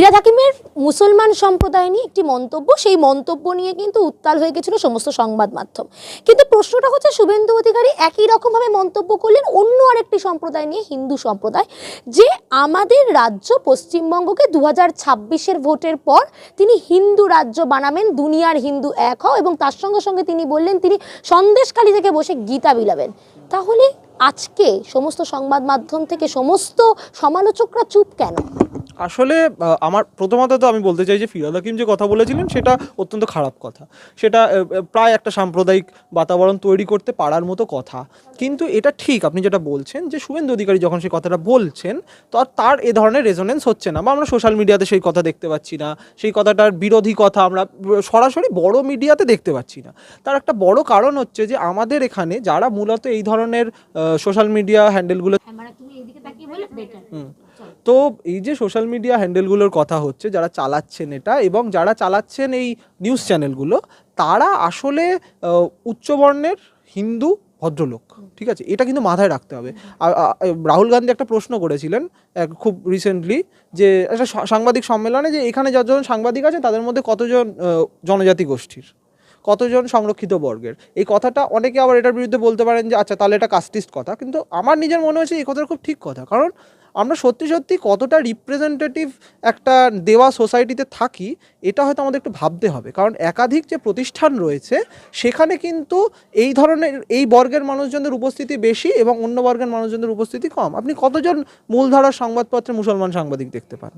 ফিরাদ হাকিমের মুসলমান সম্প্রদায় নিয়ে একটি মন্তব্য। সেই মন্তব্য নিয়ে কিন্তু উত্তাল হয়ে গেছিল সমস্ত সংবাদ মাধ্যম। কিন্তু প্রশ্নটা হচ্ছে, শুভেন্দু অধিকারী একই রকমভাবে মন্তব্য করলেন অন্য আরেকটি সম্প্রদায় নিয়ে, হিন্দু সম্প্রদায়, যে আমাদের রাজ্য পশ্চিমবঙ্গকে দু হাজার ভোটের পর তিনি হিন্দু রাজ্য বানাবেন, দুনিয়ার হিন্দু এক হও, এবং তার সঙ্গে সঙ্গে তিনি বললেন, তিনি সন্দেশখালী থেকে বসে গীতা বিলাবেন। তাহলে আজকে সমস্ত সংবাদ মাধ্যম থেকে সমস্ত সমালোচকরা চুপ কেন? আসলে আমার প্রথমত তো আমি বলতে চাই যে ফিরাদ হাকিম যে কথা বলেছিলেন সেটা অত্যন্ত খারাপ কথা। সেটা প্রায় একটা সাম্প্রদায়িক বাতাবরণ তৈরি করতে পারার মতো কথা। কিন্তু এটা ঠিক আপনি যেটা বলছেন যে শুভেন্দু অধিকারী যখন সেই কথাটা বলছেন তো আর তার এ ধরনের রেজোনেন্স হচ্ছে না। বা আমরা সোশ্যাল মিডিয়াতে সেই কথা দেখতে পাচ্ছি না। সেই কথাটার বিরোধী কথা আমরা সরাসরি বড় মিডিয়াতে দেখতে পাচ্ছি না। তার একটা বড় কারণ হচ্ছে যে আমাদের এখানে যারা মূলত এই ধরনের সোশ্যাল মিডিয়া হ্যান্ডেলগুলো হুম। তো এই যে সোশ্যাল মিডিয়া হ্যান্ডেলগুলোর কথা হচ্ছে, যারা চালাচ্ছেন এটা এবং যারা চালাচ্ছেন এই নিউজ চ্যানেলগুলো তারা আসলে উচ্চবর্ণের হিন্দু ভদ্রলোক, ঠিক আছে? এটা কিন্তু মাথায় রাখতে হবে। রাহুল গান্ধী একটা প্রশ্ন করেছিলেন খুব রিসেন্টলি যে, একটা সাংবাদিক সম্মেলনে যে এখানে যতজন সাংবাদিক আছে তাদের মধ্যে কতজন জনজাতি গোষ্ঠীর, কতজন সংরক্ষিত বর্গের? এই কথাটা অনেকে আবার এটার বিরুদ্ধে বলতে পারেন যে আচ্ছা তাহলে এটা কাস্টিস্ট কথা। কিন্তু আমার নিজের মনে হচ্ছে এই কথাটা খুব ঠিক কথা। কারণ আমরা সত্যি সত্যি কতটা রিপ্রেজেন্টেটিভ একটা দেওয়া সোসাইটিতে থাকি, এটা হয়তো আমাদের একটু ভাবতে হবে। কারণ একাধিক যে প্রতিষ্ঠান রয়েছে, সেখানে কিন্তু এই ধরনের, এই বর্গের মানুষজনদের উপস্থিতি বেশি এবং অন্য বর্গের মানুষজনদের উপস্থিতি কম। আপনি কতজন মূলধারার সংবাদপত্রে মুসলমান সাংবাদিক দেখতে পান?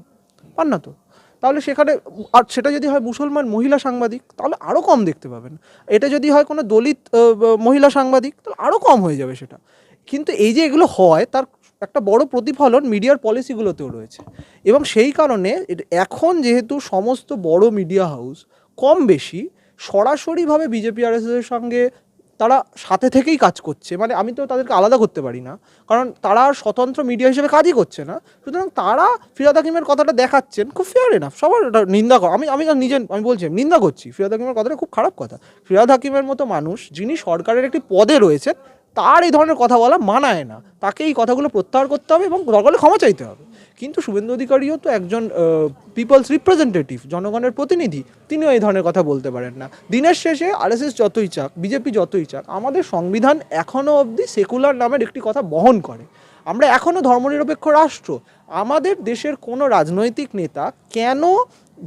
পান না তো। তাহলে সেখানে, আর সেটা যদি হয় মুসলমান মহিলা সাংবাদিক, তাহলে আরও কম দেখতে পাবেন। এটা যদি হয় কোনো দলিত মহিলা সাংবাদিক, তাহলে আরও কম হয়ে যাবে সেটা। কিন্তু এই যে এগুলো হয়, তার একটা বড় প্রতিফলন মিডিয়ার পলিসিগুলোতেও রয়েছে। এবং সেই কারণে এখন যেহেতু সমস্ত বড় মিডিয়া হাউস কম বেশি, সরাসরিভাবে বিজেপি আর সঙ্গে তারা সাথে থেকেই কাজ করছে। মানে আমি তো তাদেরকে আলাদা করতে পারি না। কারণ তারা স্বতন্ত্র মিডিয়া হিসেবে কাজই করছে না। সুতরাং তারা ফিরাদ হাকিমের কথাটা দেখাচ্ছেন, খুব ফেয়ার এনাফ সবার নিন্দা কর আমি আমি নিজে, আমি বলছি নিন্দা করছি। ফিরাদ হাকিমের কথাটা খুব খারাপ কথা। ফিরাদ হাকিমের মতো মানুষ, যিনি সরকারের একটি পদে রয়েছেন তার এই ধরনের কথা বলা মানায় না। তাকে এই কথাগুলো প্রত্যাহার করতে হবে এবং দরকার ক্ষমা চাইতে হবে। কিন্তু শুভেন্দু অধিকারীও তো একজন পিপলস রিপ্রেজেন্টেটিভ জনগণের প্রতিনিধি, তিনিও এই ধরনের কথা বলতে পারেন না। দিনের শেষে আরএসএস যতই চাক, বিজেপি যতই চাক, আমাদের সংবিধান এখনও অবধি সেকুলার নামের একটি কথা বহন করে। আমরা এখনও ধর্মনিরপেক্ষ রাষ্ট্র। আমাদের দেশের কোনো রাজনৈতিক নেতা কেন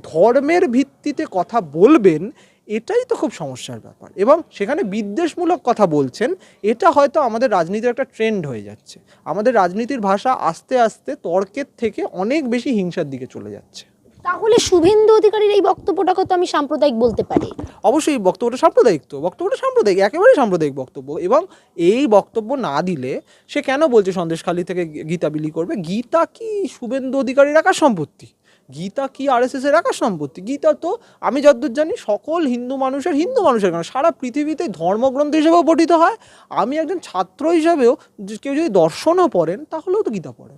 ধর্মের ভিত্তিতে কথা বলবেন এটাই তো খুব সমস্যার ব্যাপার। এবং সেখানে বিদ্বেষমূলক কথা বলছেন এটা হয়তো আমাদের রাজনীতির একটা ট্রেন্ড হয়ে যাচ্ছে। আমাদের রাজনীতির ভাষা আস্তে আস্তে তর্কের থেকে অনেক বেশি হিংসার দিকে চলে যাচ্ছে। তাহলে শুভেন্দু অধিকারীর এই বক্তব্যটাকে তো আমি সাম্প্রদায়িক বলতে পারি। অবশ্যই বক্তব্যটা সাম্প্রদায়িক তো বক্তব্যটা সাম্প্রদায়িক একেবারেই সাম্প্রদায়িক বক্তব্য। এবং এই বক্তব্য না দিলে সে কেন বলছে সন্দেশখালী থেকে গীতা বিলি করবে? গীতা কি শুভেন্দু অধিকারীর একার সম্পত্তি? গীতা কি আর এস এর একা সম্পত্তি? গীতা তো, আমি যতদূর জানি, সকল হিন্দু মানুষের হিন্দু মানুষের কারণ সারা পৃথিবীতে ধর্মগ্রন্থ হিসেবেও পঠিত হয়। আমি একজন ছাত্র হিসাবেও কেউ যদি দর্শনও পড়েন, তাহলেও তো গীতা পড়েন।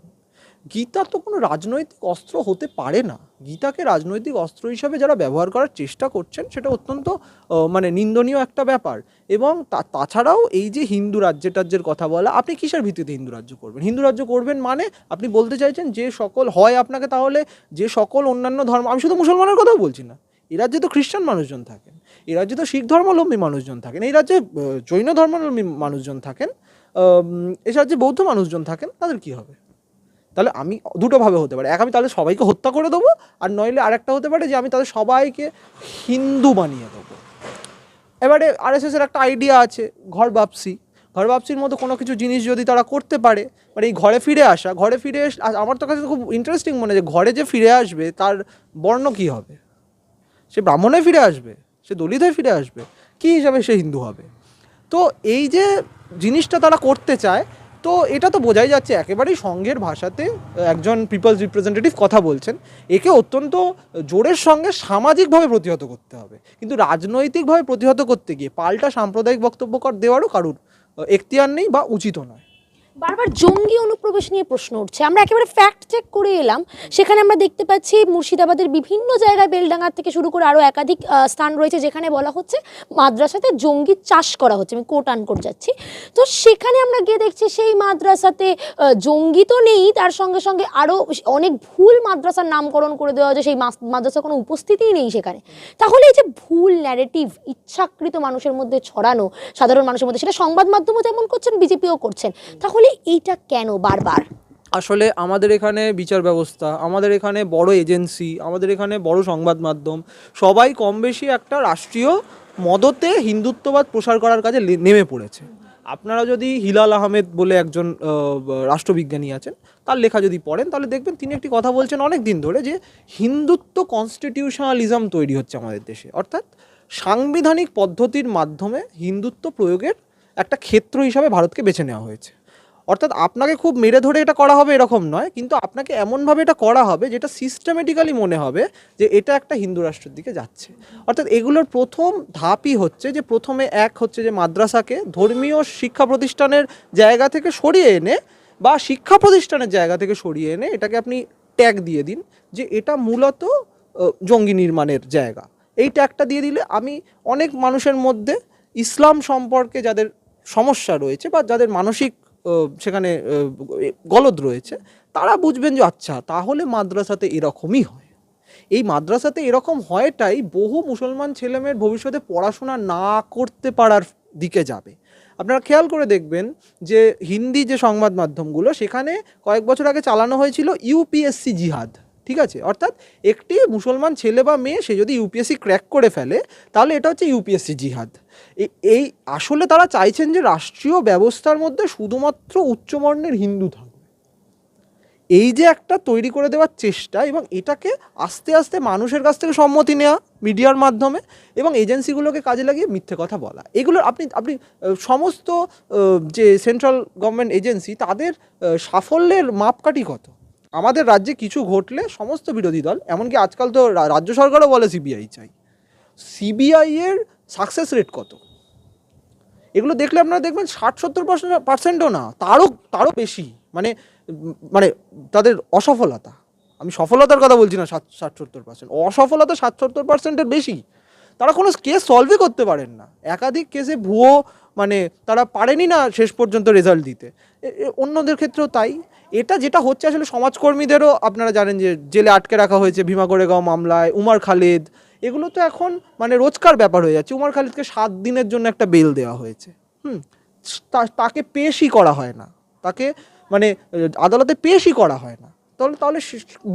গীতা তো কোনো রাজনৈতিক অস্ত্র হতে পারে না। গীতাকে রাজনৈতিক অস্ত্র হিসাবে যারা ব্যবহার করার চেষ্টা করছেন, সেটা অত্যন্ত মানে নিন্দনীয় একটা ব্যাপার। এবং তাছাড়াও এই যে হিন্দু রাজ্য টাজ্যের কথা বলা, আপনি কিসের ভিত্তিতে হিন্দু রাজ্য করবেন? হিন্দু রাজ্য করবেন মানে আপনি বলতে চাইছেন যে সকল হয় আপনাকে তাহলে যে সকল অন্যান্য ধর্ম, আমি শুধু মুসলমানের কথাও বলছি না। এই রাজ্যে তো খ্রিস্টান মানুষজন থাকেন এই রাজ্যে তো শিখ ধর্মাবলম্বী মানুষজন থাকেন, এই রাজ্যে জৈন ধর্মাবলম্বী মানুষজন থাকেন এ রাজ্যে বৌদ্ধ মানুষজন থাকেন, তাদের কি হবে? তাহলে আমি দুটোভাবে হতে পারে। এক আমি তাহলে সবাইকে হত্যা করে দেবো আর নইলে আরেকটা হতে পারে যে আমি তাদের সবাইকে হিন্দু বানিয়ে দেবো। এবারে আরএসএস এর একটা আইডিয়া আছে, ঘর বাপসি। ঘর বাপসির মতো কোনো কিছু জিনিস যদি তারা করতে পারে মানে এই ঘরে ফিরে আসা, ঘরে ফিরে আমার তো কাছে খুব ইন্টারেস্টিং মনে যে ঘরে যে ফিরে আসবে, তার বর্ণ কী হবে? সে ব্রাহ্মণে ফিরে আসবে, সে দলিত হয়ে ফিরে আসবে, কী হিসাবে সে হিন্দু হবে? তো এই যে জিনিসটা তারা করতে চায় তো এটা তো বোঝাই যাচ্ছে, একেবারেই সঙ্ঘের ভাষাতে একজন পিপলস রিপ্রেজেন্টেটিভ কথা বলছেন। একে অত্যন্ত জোরের সঙ্গে সামাজিকভাবে প্রতিহত করতে হবে। কিন্তু রাজনৈতিকভাবে প্রতিহত করতে গিয়ে পাল্টা সাম্প্রদায়িক বক্তব্য কর দেওয়ারও কারুর এখতিয়ার নেই বা উচিতও নয়। বারবার জঙ্গি অনুপ্রবেশ নিয়ে প্রশ্ন উঠছে। আমরা একেবারে ফ্যাক্ট চেক করে এলাম। সেখানে আমরা দেখতে পাচ্ছি মুর্শিদাবাদের বিভিন্ন জায়গায় বেলডাঙ্গার থেকে শুরু করে আরও একাধিক স্থান রয়েছে যেখানে বলা হচ্ছে মাদ্রাসাতে জঙ্গি চাষ করা হচ্ছে, আমি কোট আন করে যাচ্ছি। তো সেখানে আমরা গিয়ে দেখছি সেই মাদ্রাসাতে জঙ্গি তো নেই, তার সঙ্গে সঙ্গে আরও অনেক ভুল মাদ্রাসার নামকরণ করে দেওয়া হয়েছে, সেই মাদ্রাসার কোনো উপস্থিতিই নেই সেখানে। তাহলে এই যে ভুল ন্যারেটিভ ইচ্ছাকৃত মানুষের মধ্যে ছড়ানো, সাধারণ মানুষের মধ্যে, সেটা সংবাদ মাধ্যমও যেমন করছেন, বিজেপিও করছেন, তাহলে এইটা কেন বারবার? আসলে আমাদের এখানে বিচার ব্যবস্থা, আমাদের এখানে বড় এজেন্সি, আমাদের এখানে বড় সংবাদ মাধ্যম, সবাই কম বেশি একটা রাষ্ট্রীয় মদতে হিন্দুত্ববাদ প্রসার করার কাজে নেমে পড়েছে। আপনারা যদি হিলাল আহমেদ বলে একজন রাষ্ট্রবিজ্ঞানী আছেন, তার লেখা যদি পড়েন, তাহলে দেখবেন তিনি একটি কথা বলছেন অনেক দিন ধরে যে হিন্দুত্ব কনস্টিটিউশনালিজম তৈরি হচ্ছে আমাদের দেশে। অর্থাৎ সাংবিধানিক পদ্ধতির মাধ্যমে হিন্দুত্ব প্রয়োগের একটা ক্ষেত্র হিসাবে ভারতকে বেছে নেওয়া হয়েছে। অর্থাৎ আপনাকে খুব মেরে ধরে এটা করা হবে এরকম নয়, কিন্তু আপনাকে এমনভাবে এটা করা হবে যেটা সিস্টেমেটিক্যালি মনে হবে যে এটা একটা হিন্দু রাষ্ট্রের দিকে যাচ্ছে। অর্থাৎ এগুলোর প্রথম ধাপই হচ্ছে যে প্রথমে এক হচ্ছে যে মাদ্রাসাকে ধর্মীয় শিক্ষা প্রতিষ্ঠানের জায়গা থেকে সরিয়ে এনে বা শিক্ষা প্রতিষ্ঠানের জায়গা থেকে সরিয়ে এনে এটাকে আপনি ট্যাগ দিয়ে দিন যে এটা মূলত জঙ্গি নির্মাণের জায়গা। এই ট্যাগটা দিয়ে দিলে আমি অনেক মানুষের মধ্যে ইসলাম সম্পর্কে যাদের সমস্যা রয়েছে বা যাদের মানসিক সেখানে গলদ রয়েছে। তারা বুঝবেন যে আচ্ছা তাহলে মাদ্রাসাতে এরকমই হয়। এই মাদ্রাসাতে এরকম হয়টাই বহু মুসলমান ছেলেমেয়ের ভবিষ্যতে পড়াশোনা না করতে পারার দিকে যাবে। আপনারা খেয়াল করে দেখবেন যে, হিন্দি যে সংবাদ মাধ্যমগুলো, সেখানে কয়েক বছর আগে চালানো হয়েছিল ইউপিএসসি জিহাদ। ঠিক আছে? অর্থাৎ একটি মুসলমান ছেলে বা মেয়ে, সে যদি ইউপিএসসি ক্র্যাক করে ফেলে, তাহলে এটা হচ্ছে ইউপিএসসি জিহাদ। এই আসলে তারা চাইছেন যে রাষ্ট্রীয় ব্যবস্থার মধ্যে শুধুমাত্র উচ্চবর্ণের হিন্দু থাকবে এই যে একটা তৈরি করে দেওয়ার চেষ্টা এবং এটাকে আস্তে আস্তে মানুষের কাছ থেকে সম্মতি নেওয়া মিডিয়ার মাধ্যমে এবং এজেন্সিগুলোকে কাজে লাগিয়ে মিথ্যে কথা বলা এগুলো আপনি আপনি সমস্ত যে সেন্ট্রাল গভর্নমেন্ট এজেন্সি, তাদের সাফল্যের মাপকাঠি কত? আমাদের রাজ্যে কিছু ঘটলে সমস্ত বিরোধী দল, এমনকি আজকাল তো রাজ্য সরকারও বলে সিবিআই চাই। সিবিআই এর সাকসেস রেট কত? এগুলো দেখলে আপনারা দেখবেন ষাট সত্তর পার্সেন্ট, পার্সেন্টও না, তারও তারও বেশি মানে মানে তাদের অসফলতা। আমি সফলতার কথা বলছি না ষাট ষাট সত্তর পার্সেন্ট, অসফলতা ষাট সত্তর পার্সেন্টের বেশি। তারা কোনো কেস সলভই করতে পারেন না। একাধিক কেসে ভুয়ো মানে তারা পারেনি না শেষ পর্যন্ত রেজাল্ট দিতে। অন্যদের ক্ষেত্রেও তাই। এটা যেটা হচ্ছে আসলে সমাজকর্মীদেরও আপনারা জানেন যে জেলে আটকে রাখা হয়েছে, ভীমা গোরেগাঁও মামলায়, উমার খালিদ, এগুলো তো এখন মানে রোজকার ব্যাপার হয়ে যাচ্ছে। উমার খালিদকে সাত দিনের জন্য একটা বেল দেওয়া হয়েছে। হুম তাকে পেশই করা হয় না। তাকে মানে আদালতে পেশই করা হয় না। তাহলে তাহলে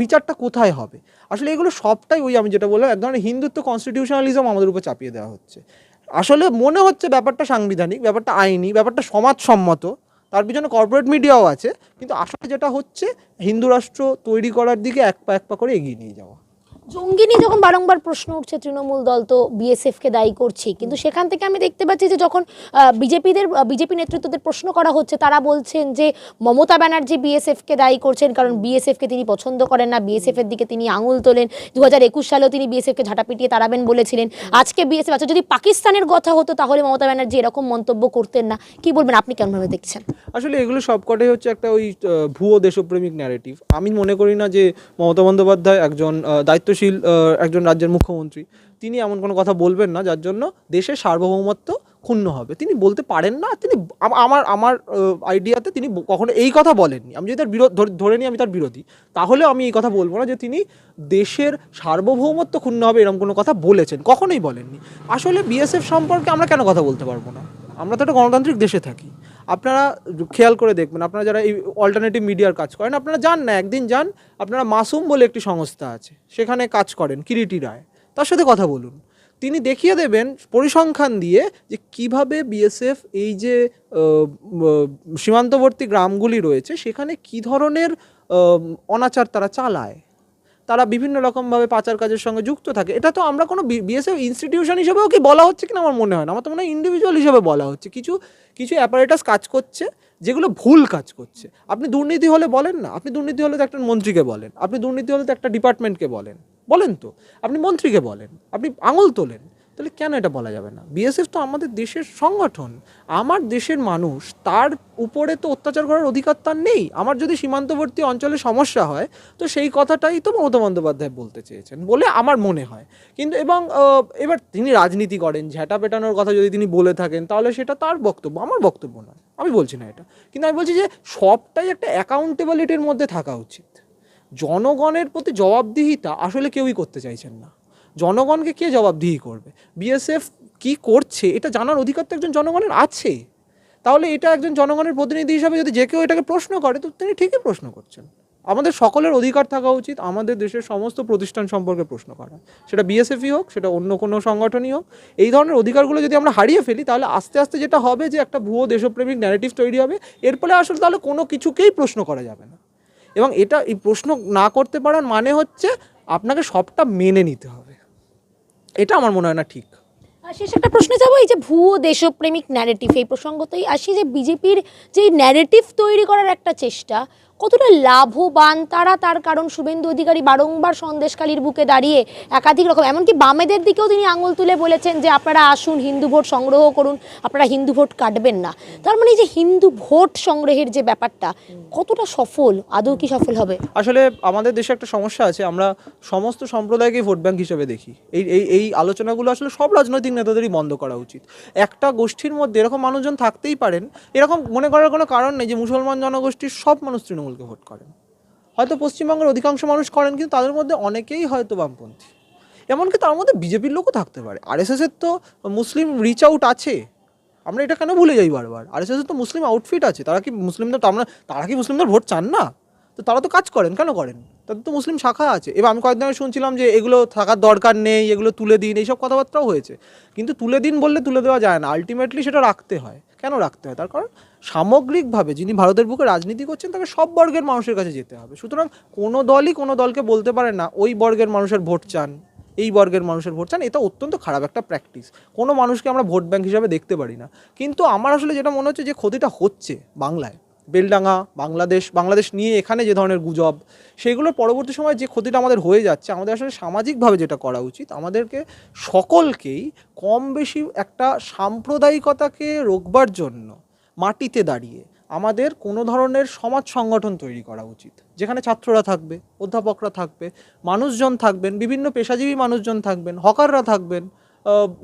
বিচারটা কোথায় হবে? আসলে এগুলো সবটাই ওই আমি যেটা বললাম, এক ধরনের হিন্দুত্ব কনস্টিটিউশনালিজম আমাদের উপর চাপিয়ে দেওয়া হচ্ছে। আসলে মনে হচ্ছে ব্যাপারটা সাংবিধানিক, ব্যাপারটা আইনি, ব্যাপারটা সমাজসম্মত। তার পিছনে কর্পোরেট মিডিয়াও আছে, কিন্তু আসলে যেটা হচ্ছে, হিন্দু রাষ্ট্র তৈরি করার দিকে এক পা এক পা করে এগিয়ে নিয়ে যাওয়া। জঙ্গি নিয়ে যখন বারংবার প্রশ্ন উঠছে তৃণমূল দল তো বিএসএফকে দায়ী করছে কিন্তু সেখান থেকে আমি দেখতে পাচ্ছি যে যখন বিজেপিদের বিজেপি নেতৃত্বদের প্রশ্ন করা হচ্ছে তারা বলছেন যে মমতা ব্যানার্জি বিএসএফকে দায়ী করছেন কারণ বিএসএফকে তিনি পছন্দ করেন না। বিএসএফ এর দিকে তিনি আঙুল তোলেন। দু হাজার একুশ সালেও তিনি বিএসএফকে ঝাঁটা পিটিয়ে তাড়াবেন বলেছিলেন। আজকে বিএসএফ আচ্ছা যদি পাকিস্তানের কথা হতো তাহলে মমতা ব্যানার্জি এরকম মন্তব্য করতেন না। কি বলবেন আপনি কেমনভাবে দেখছেন? আসলে এগুলো সবকটাই হচ্ছে একটা ওই ভুয়ো দেশপ্রেমিক ন্যারেটিভ আমি মনে করি না যে মমতা বন্দ্যোপাধ্যায় একজন আহ, দায়িত্বশীল একজন রাজ্যের মুখ্যমন্ত্রী, তিনি এমন কোনো কথা বলবেন না, যার জন্য দেশের সার্বভৌমত্ব ক্ষুণ্ণ হবে। তিনি বলতে পারেন না, তিনি আমার আমার আইডিয়াতে তিনি কখনো এই কথা বলেননি। আমি যদি তার বিরোধ, ধরে- নিই আমি তার বিরোধী, তাহলে আমি এই কথা বলব না যে তিনি দেশের সার্বভৌমত্ব ক্ষুণ্ণ হবে এরকম কোনো কথা বলেছেন, কখনোই বলেননি। আসলে বিএসএফ সম্পর্কে আমরা কেন কথা বলতে পারব না? আমরা তো একটা গণতান্ত্রিক দেশে থাকি। আপনারা খেয়াল করে দেখবেন, আপনারা যারা এই অল্টারনেটিভ মিডিয়ার কাজ করেন, আপনারা যান না, একদিন যান, আপনারা মাসুম বলে একটি সংস্থা আছে, সেখানে কাজ করেন, কিরিটি রায়। তার সাথে কথা বলুন। তিনি দেখিয়ে দেবেন পরিসংখ্যান দিয়ে যে কীভাবে বিএসএফ এই যে সীমান্তবর্তী গ্রামগুলি রয়েছে, সেখানে কি ধরনের অনাচার তারা চালায়। তারা বিভিন্ন রকমভাবে পাচার কাজের সঙ্গে যুক্ত থাকে। এটা তো আমরা কোনো বিএসএফ ইনস্টিটিউশন হিসেবেও কি বলা হচ্ছে কিনা আমার মনে হয় না। আমার তো মনে হয় ইন্ডিভিজুয়াল হিসেবে বলা হচ্ছে। কিছু কিছু অ্যাপারেটাস কাজ করছে, যেগুলো ভুল কাজ করছে। আপনি দুর্নীতি হলে বলেন না, আপনি দুর্নীতি হলে তো একটা মন্ত্রীকে বলেন, আপনি দুর্নীতি হলে তো একটা ডিপার্টমেন্টকে বলেন। বলেন তো, আপনি মন্ত্রীকে বলেন, আপনি আঙুল তোলেন। তাহলে কেন এটা বলা যাবে না? বিএসএফ তো আমাদের দেশের সংগঠন। আমার দেশের মানুষ, তার উপরে তো অত্যাচার করার অধিকার তার নেই। আমার যদি সীমান্তবর্তী অঞ্চলে সমস্যা হয়, তো সেই কথাটাই তো মমতা বন্দ্যোপাধ্যায় বলতে চেয়েছেন বলে আমার মনে হয়। কিন্তু এবং এবার তিনি রাজনীতি করেন ঝ্যাটা পেটানোর কথা যদি তিনি বলে থাকেন, তাহলে সেটা তার বক্তব্য। আমার বক্তব্য নয়। আমি বলছি না এটা। কিন্তু আমি বলছি যে, সবটাই একটা অ্যাকাউন্টেবিলিটির মধ্যে থাকা উচিত। জনগণের প্রতি জবাবদিহিতা আসলে কেউই করতে চাইছেন না। জনগণকে কে জবাবদিহি করবে? বিএসএফ কি করছে? এটা জানার অধিকার তো একজন জনগণের আছে। তাহলে এটা একজন জনগণের প্রতিনিধি হিসাবে যদি যে কেউ এটাকে প্রশ্ন করে, তো তিনি ঠিকই প্রশ্ন করছেন। আমাদের সকলের অধিকার থাকা উচিত, আমাদের দেশের সমস্ত প্রতিষ্ঠান সম্পর্কে প্রশ্ন করা সেটা বিএসএফই হোক, সেটা অন্য কোনো সংগঠনই হোক, এই ধরনের অধিকারগুলো যদি আমরা হারিয়ে ফেলি, তাহলে আস্তে আস্তে যেটা হবে যে একটা ভুয়ো দেশপ্রেমিক ন্যারেটিভ তৈরি হবে। এর ফলে আসলে তাহলে কোনো কিছুকেই প্রশ্ন করা যাবে না। এবং এটা এই প্রশ্ন না করতে পারার মানে হচ্ছে আপনাকে সবটা মেনে নিতে হবে। এটা আমার মনে হয় না ঠিক। শেষ একটা প্রশ্ন যাব, এই যে ভুয়ো দেশপ্রেমিক ন্যারেটিভ এই প্রসঙ্গতেই আসি যে বিজেপির যে ন্যারেটিভ তৈরি করার একটা চেষ্টা কতটা লাভবান তারা? তার কারণ শুভেন্দু অধিকারী বারংবার সন্দেশকালীর বুকে দাঁড়িয়ে একাধিক রকম, এমনকি বামেদের দিকেও তিনি আঙুল তুলে বলেছেন যে, আপনারা আসুন, হিন্দু ভোট সংগ্রহ করুন, আপনারা হিন্দু ভোট কাটবেন না। তার মানে যে হিন্দু ভোট সংগ্রহের যে ব্যাপারটা, কতটা সফল? আদৌ কি সফল হবে? আসলে আমাদের দেশে একটা সমস্যা আছে, আমরা সমস্ত সম্প্রদায়কে ভোট ব্যাংক হিসেবে দেখি। এই এই এই আলোচনাগুলো আসলে সব রাজনৈতিক নেতাদেরই বন্ধ করা উচিত। একটা গোষ্ঠীর মধ্যে এরকম মানুষজন থাকতেই পারেন, এরকম মনে করার কোনো কারণ নেই যে, মুসলমান জনগোষ্ঠীর সব মানুষ তৃণমূলকে ভোট করেন। হয়তো পশ্চিমবঙ্গের অধিকাংশ মানুষ করেন, কিন্তু তাদের মধ্যে অনেকেই হয়তো বামপন্থী। এমনকি তার মধ্যে বিজেপির লোকও থাকতে পারে। আরএসএসের তো মুসলিম রিচ আউট আছে। আমরা এটা কেন ভুলে যাই বারবার? আরএসএসের তো মুসলিম আউটফিট আছে। তারা কি মুসলিমদের, তো আমরা, তারা কি মুসলিমদের ভোট চান না? তো তারা তো কাজ করেন, কেন করেন? তাদের তো মুসলিম শাখা আছে। এবার আমি কয়েকদিন আগে শুনছিলাম যে এগুলো থাকার দরকার নেই, এগুলো তুলে দিন, এইসব কথাবার্তাও হয়েছে। কিন্তু তুলে দিন বললে তুলে দেওয়া যায় না। আলটিমেটলি সেটা রাখতে হয়। কেন রাখতে হয়? তার কারণ সামগ্রিকভাবে যিনি ভারতের বুকে রাজনীতি করছেন, তাকে সব বর্গের মানুষের কাছে যেতে হবে। সুতরাং কোনো দলই কোনো দলকে বলতে পারে না, ওই বর্গের মানুষের ভোট চান, এই বর্গের মানুষের ভোট চান। এটা অত্যন্ত খারাপ একটা প্র্যাকটিস কোনো মানুষকে আমরা ভোট ব্যাংক হিসাবে দেখতে পারি না। কিন্তু আমার আসলে যেটা মনে হচ্ছে যে ক্ষতিটা হচ্ছে বাংলায়। বেলডাঙ্গা, বাংলাদেশ বাংলাদেশ নিয়ে এখানে যে ধরনের গুজব, সেগুলোর পরবর্তী সময় যে ক্ষতিটা আমাদের হয়ে যাচ্ছে, আমাদের আসলে সামাজিকভাবে যেটা করা উচিত, আমাদেরকে সকলকেই কম বেশি একটা সাম্প্রদায়িকতাকে রোকবার জন্য মাটিতে দাঁড়িয়ে আমাদের কোনো ধরনের সমাজ সংগঠন তৈরি করা উচিত। যেখানে ছাত্ররা থাকবে, অধ্যাপকরা থাকবে, মানুষজন থাকবেন, বিভিন্ন পেশাজীবী মানুষজন থাকবেন, হকাররা থাকবেন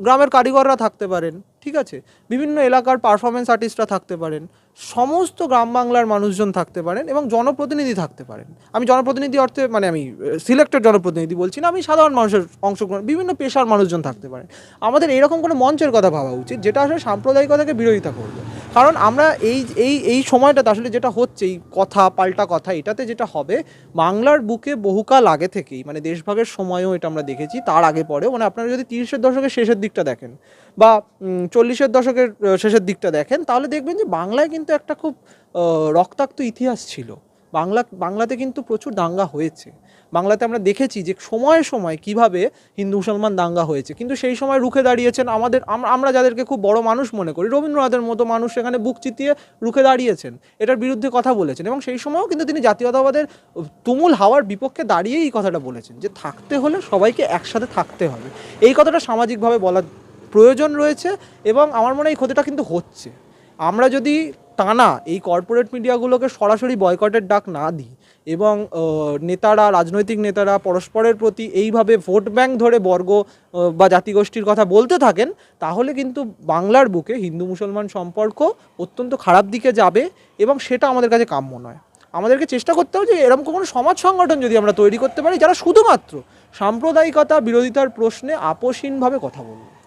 গ্রামের কারিগররা থাকতে পারেন, ঠিক আছে? বিভিন্ন এলাকার পারফরমেন্স আর্টিস্টরা থাকতে পারেন সমস্ত গ্রাম বাংলার মানুষজন থাকতে পারেন এবং জনপ্রতিনিধি থাকতে পারেন। আমি জনপ্রতিনিধি অর্থে মানে আমি সিলেক্টেড জনপ্রতিনিধি বলছি না, আমি সাধারণ মানুষের অংশগ্রহণ, বিভিন্ন পেশার মানুষজন থাকতে পারেন। আমাদের এরকম কোনো মঞ্চের কথা ভাবা উচিত, যেটা আসলে সাম্প্রদায়িকতাকে বিরোধিতা করবে। কারণ আমরা এই এই এই সময়টাতে আসলে যেটা হচ্ছে, এই কথা, পাল্টা কথা, এটাতে যেটা হবে, বাংলার বুকে বহুকাল আগে থেকেই মানে দেশভাগের সময়ও এটা আমরা দেখেছি, তার আগে পরেও মানে আপনারা যদি তিরিশের দশকের শেষের দিকটা দেখেন, বা চল্লিশের দশকের শেষের দিকটা দেখেন, তাহলে দেখবেন যে বাংলায় কিন্তু একটা খুব রক্তাক্ত ইতিহাস ছিল। বাংলা, বাংলাতে কিন্তু প্রচুর দাঙ্গা হয়েছে। বাংলাতে আমরা দেখেছি যে সময়ে সময় কীভাবে হিন্দু মুসলমান দাঙ্গা হয়েছে। কিন্তু সেই সময় রুখে দাঁড়িয়েছেন আমাদের আমরা যাদেরকে খুব বড় মানুষ মনে করি, রবীন্দ্রনাথের মতো মানুষ সেখানে বুক চিতিয়ে রুখে দাঁড়িয়েছেন। এটার বিরুদ্ধে কথা বলেছেন এবং সেই সময়ও কিন্তু তিনি জাতীয়তাবাদের তুমুল হাওয়ার বিপক্ষে দাঁড়িয়েই এই কথাটা বলেছেন যে থাকতে হলে সবাইকে একসাথে থাকতে হবে। এই কথাটা সামাজিকভাবে বলার প্রয়োজন রয়েছে এবং আমার মনে হয় এই ক্ষতিটা কিন্তু হচ্ছে। আমরা যদি টানা এই কর্পোরেট মিডিয়াগুলোকে সরাসরি বয়কটের ডাক না দিই। এবং নেতারা, রাজনৈতিক নেতারা পরস্পরের প্রতি এইভাবে ভোট ব্যাংক ধরে বর্গ বা জাতিগোষ্ঠীর কথা বলতে থাকেন, তাহলে কিন্তু বাংলার বুকে হিন্দু মুসলমান সম্পর্ক অত্যন্ত খারাপ দিকে যাবে এবং সেটা আমাদের কাছে কাম্য নয়। আমাদেরকে চেষ্টা করতে হবে যে এরকম কোনো সমাজ সংগঠন যদি আমরা তৈরি করতে পারি, যারা শুধুমাত্র সাম্প্রদায়িকতা, বিরোধিতার প্রশ্নে আপোষহীনভাবে কথা বলবে।